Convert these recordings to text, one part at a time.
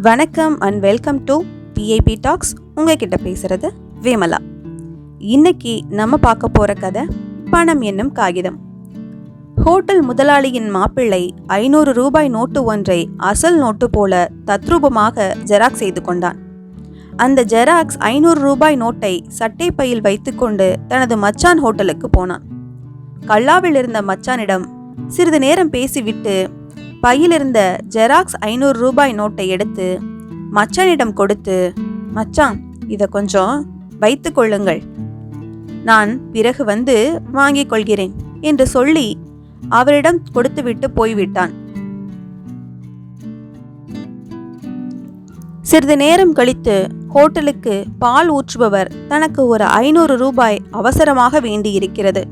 வணக்கம் and welcome to PIB talks உங்ககிட்ட பேசுறது வேமலா. இன்னைக்கு நம்ம பார்க்க போற கதை பணம் என்னும் காகிதம். ஹோட்டல் முதலாளியின் மாப்பிள்ளை ஐநூறு ரூபாய் நோட்டு ஒன்றை அசல் நோட்டு போல தத்ரூபமாக ஜெராக்ஸ் செய்து கொண்டான். அந்த ஜெராக்ஸ் ஐநூறு ரூபாய் நோட்டை சட்டை பையில் வைத்துக்கொண்டு தனது மச்சான் ஹோட்டலுக்கு போனான். கல்லாவில் இருந்த மச்சானிடம் சிறிது நேரம் பேசிவிட்டு பையிலிருந்த ஜெராக்ஸ் ஐநூறு ரூபாய் நோட்டை எடுத்து மச்சானிடம் கொடுத்து மச்சான் இதை கொஞ்சம் வைத்து கொள்ளுங்கள். நான் பிறகு வந்து வாங்கிக் கொள்கிறேன் என்று சொல்லி அவரிடம் கொடுத்துவிட்டு போய்விட்டான். சிறிது நேரம் கழித்து ஹோட்டலுக்கு பால் ஊற்றுபவர் தனக்கு ஒரு ஐநூறு ரூபாய் அவசரமாக வேண்டியிருக்கிறது.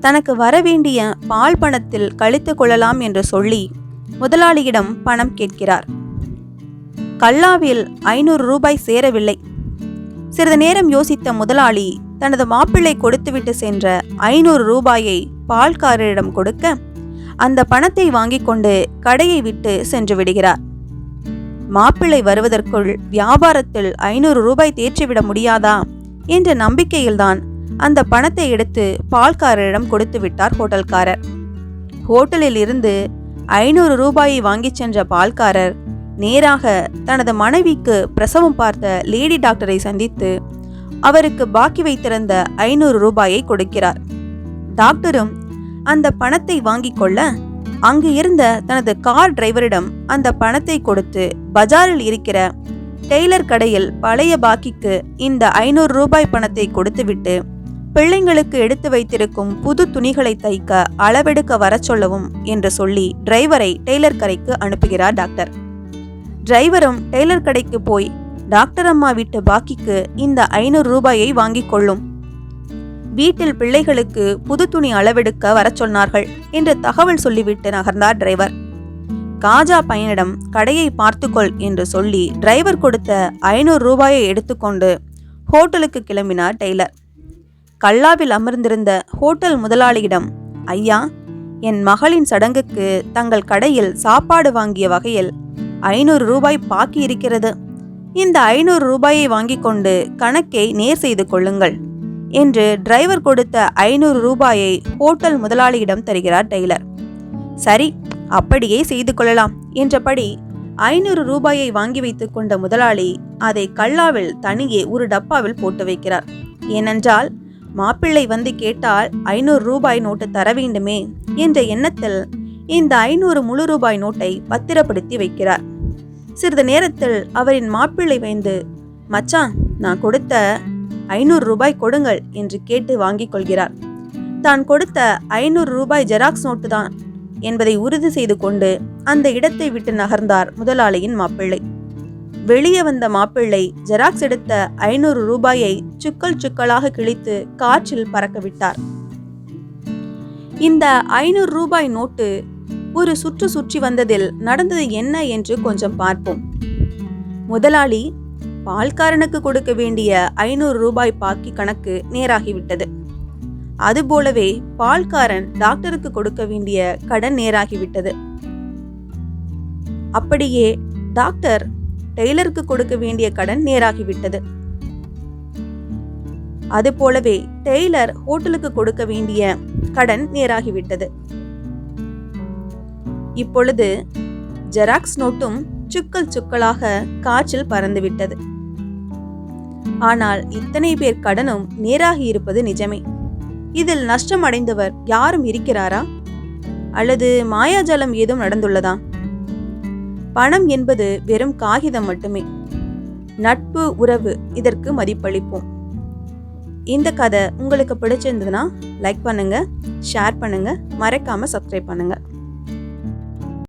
தனக்கு வரவேண்டிய பால் பணத்தில் கழித்து கொள்ளலாம் என்று சொல்லி முதலாளியிடம் பணம் கேட்கிறார். கல்லாவில் ஐநூறு ரூபாய் சேரவில்லை. சிறிது நேரம் யோசித்த முதலாளி தனது மாப்பிள்ளை கொடுத்துவிட்டு சென்ற ஐநூறு ரூபாயை பால்காரரிடம் கொடுக்க அந்த பணத்தை வாங்கிக் கொண்டு கடையை விட்டு சென்று விடுகிறார். மாப்பிள்ளை வருவதற்குள் வியாபாரத்தில் ஐநூறு ரூபாய் தேற்றிவிட முடியாதா? என்ற நம்பிக்கையில்தான் அந்த பணத்தை எடுத்து பால்காரரிடம் கொடுத்து விட்டார் ஹோட்டல்காரர். ஹோட்டலில் இருந்து ஐநூறு ரூபாயை வாங்கிச் சென்ற பால்காரர் நேராக தனது மனைவிக்கு பிரசவம் பார்த்த லேடி டாக்டரை சந்தித்து அவருக்கு பாக்கி வைத்திருந்த ஐநூறு ரூபாயை கொடுக்கிறார். டாக்டரும் அந்த பணத்தை வாங்கிக் கொள்ள அங்கு இருந்த தனது கார் டிரைவரிடம் அந்த பணத்தை கொடுத்து பஜாரில் இருக்கிற டெய்லர் கடையில் பழைய பாக்கிக்கு இந்த ஐநூறு ரூபாய் பணத்தை கொடுத்துவிட்டு பிள்ளைங்களுக்கு எடுத்து வைத்திருக்கும் புது துணிகளை தைக்க அளவெடுக்க வர சொல்லவும் என்று சொல்லி டிரைவரை டெய்லர் கடைக்கு அனுப்புகிறார் டாக்டர். டிரைவரும் டெய்லர் கடைக்கு போய் டாக்டர் அம்மா வீட்டு பாக்கிக்கு இந்த ஐநூறு ரூபாயை வாங்கிக் கொள்ளும். வீட்டில் பிள்ளைகளுக்கு புது துணி அளவெடுக்க வர சொன்னார்கள் என்று தகவல் சொல்லிவிட்டு நகர்ந்தார் டிரைவர். காஜா பையனிடம் கடையை பார்த்துக்கொள் என்று சொல்லி டிரைவர் கொடுத்த ஐநூறு ரூபாயை எடுத்துக்கொண்டு ஹோட்டலுக்கு கிளம்பினார் டெய்லர். கல்லாவில் அமர்ந்திருந்த ஹோட்டல் முதலாளியிடம் ஐயா என் மகளின் சடங்குக்கு தங்கள் கடையில் சாப்பாடு வாங்கிய வகையில் ஐநூறு ரூபாய் பாக்கி இருக்கிறது. இந்த ஐநூறு ரூபாயை வாங்கிக் கொண்டு கணக்கை நேர் செய்து கொள்ளுங்கள் என்று டிரைவர் கொடுத்த ஐநூறு ரூபாயை ஹோட்டல் முதலாளியிடம் தருகிறார் டெய்லர். சரி அப்படியே செய்து கொள்ளலாம் என்றபடி ஐநூறு ரூபாயை வாங்கி வைத்துக் கொண்ட முதலாளி அதை கல்லாவில் தனியே ஒரு டப்பாவில் போட்டு வைக்கிறார். ஏனென்றால் மாப்பிள்ளை வந்து கேட்டால் ஐநூறு ரூபாய் நோட்டு தர வேண்டுமே என்ற எண்ணத்தில் இந்த ஐநூறு முழு ரூபாய் நோட்டை பத்திரப்படுத்தி வைக்கிறார். சிறிது நேரத்தில் அவரின் மாப்பிள்ளை வைந்து மச்சான் நான் கொடுத்த ஐநூறு ரூபாய் கொடுங்கள் என்று கேட்டு வாங்கிக் கொள்கிறார். தான் கொடுத்த ஐநூறு ரூபாய் ஜெராக்ஸ் நோட்டு தான் என்பதை உறுதி செய்து கொண்டு அந்த இடத்தை விட்டு நகர்ந்தார் முதலாளியின் மாப்பிள்ளை. வெளியே வந்த மாப்பிள்ளை ஜெராக்ஸ் எடுத்த ஐநூறு ரூபாயை சுக்கல் சுக்கலாக கிழித்து காற்றில் பறக்கவிட்டார் இந்த ஐநூறு ரூபாய் நோட்டு ஒரு சுற்று சுற்றி வந்ததில் நடந்தது என்ன என்று கொஞ்சம் பார்ப்போம். முதலாளி பால்காரனுக்கு கொடுக்க வேண்டிய ஐநூறு ரூபாய் பாக்கி கணக்கு நேராகிவிட்டது. அதுபோலவே பால்காரன் டாக்டருக்கு கொடுக்க வேண்டிய கடன் நேராகிவிட்டது. அப்படியே டாக்டர் டெய்லருக்கு கொடுக்க வேண்டிய கடன் நேராகிவிட்டது. அது போலவே டெய்லர் ஹோட்டலுக்கு கொடுக்க வேண்டிய கடன் நேராகிவிட்டது. இப்பொழுது ஜெராக்ஸ் நோட்டும் சுக்கல் சுக்கலாக காற்றில் பறந்துவிட்டது. ஆனால் இத்தனை பேர் கடனும் நேராகி இருப்பது நிஜமே. இதில் நஷ்டம் அடைந்தவர் யாரும் இருக்கிறாரா? அல்லது மாயாஜாலம் ஏதும் நடந்துள்ளதா? பணம் என்பது வெறும் காகிதம் மட்டுமே. நட்பு உறவு இதற்கு மதிப்பளிப்போம். இந்த கதை உங்களுக்கு பிடிச்சிருந்ததுன்னா லைக் பண்ணுங்க ஷேர் பண்ணுங்க மறக்காம சப்ஸ்கிரைப் பண்ணுங்க.